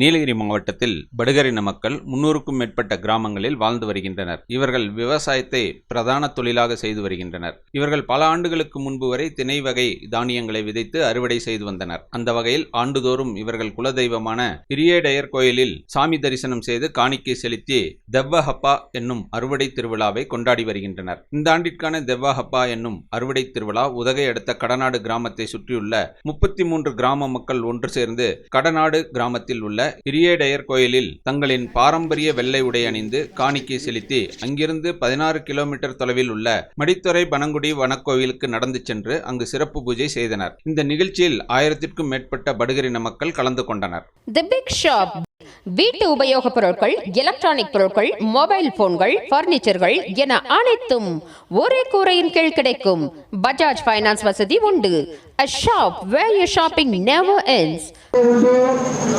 நீலகிரி மாவட்டத்தில் படுகரின மக்கள் முன்னூறுக்கும் மேற்பட்ட கிராமங்களில் வாழ்ந்து வருகின்றனர். இவர்கள் விவசாயத்தை பிரதான தொழிலாக செய்து வருகின்றனர். இவர்கள் பல ஆண்டுகளுக்கு முன்பு வரை திணை வகை தானியங்களை விதைத்து அறுவடை செய்து வந்தனர். அந்த வகையில் ஆண்டுதோறும் இவர்கள் குலதெய்வமான பிரியேடையர் கோயிலில் சாமி தரிசனம் செய்து காணிக்கை செலுத்தி தெவ்வஹப்பா என்னும் அறுவடை திருவிழாவை கொண்டாடி வருகின்றனர். இந்த ஆண்டிற்கான தெவ்வஹப்பா என்னும் அறுவடை திருவிழா உதகை அடுத்த கடநாடு கிராமத்தை சுற்றியுள்ள முப்பத்தி மூன்று கிராம மக்கள் ஒன்று சேர்ந்து கடநாடு கிராமத்தில் உள்ள பிரியேடையர் கோயிலில் தங்களின் பாரம்பரிய வெள்ளை உடை அணிந்து காணிக்கை செலுத்தி அங்கிருந்து பதினாறு கிலோமீட்டர் தொலைவில் உள்ள மடித்துறை பனங்குடி வனக்கோவிலுக்கு நடந்து சென்று அங்கு சிறப்பு பூஜை செய்தனர். இந்த நிகழ்ச்சியில் ஆயிரத்திற்கும் மேற்பட்ட படுகரின மக்கள் கலந்து கொண்டனர். தி பிக் ஷாப் வீட்டு உபயோகப் பொருட்கள் எலக்ட்ரானிக் பொருட்கள் மொபைல் போன்கள் பர்னிச்சர்கள் என அனைத்தும் ஒரே கூரையின் கீழ் கிடைக்கும். பஜாஜ் ஃபைனான்ஸ் வசதி உண்டு. A shop where your shopping never ends. ಉಂಟು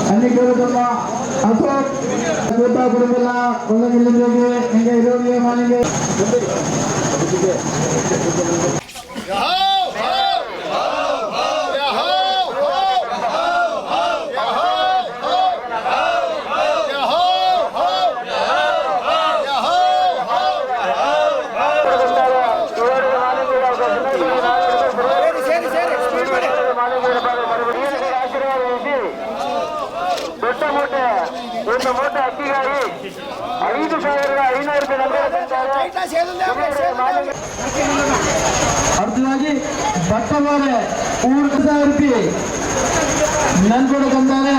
ಅಲ್ಲಿ ಕೇಳುತ್ತಮ್ಮ ಅಶೋಕ್ ಊಟ ಕೊಡುವುದಿಲ್ಲ ಒಳ್ಳೆಗಿಲ್ಲದೋಗಿ ಹಿಂಗೆ ಇರೋರಿಗೆ ಮನೆಗೆ ದೊಡ್ಡ ಮೂಟೆ ಒಂದು ಮೂಟೆ ಅಕ್ಕಿಗಾಗಿ ಐದು ಸಾವಿರದ ಐನೂರು ರೂಪಾಯಿ அடுத்ததாகி பட்டமான ஊருக்கு இருப்பி நன்கொடை தந்தாரு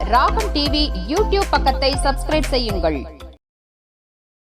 ராகம் டிவி யூடியூப் பக்கத்தை சப்ஸ்கிரைப் செய்யுங்கள்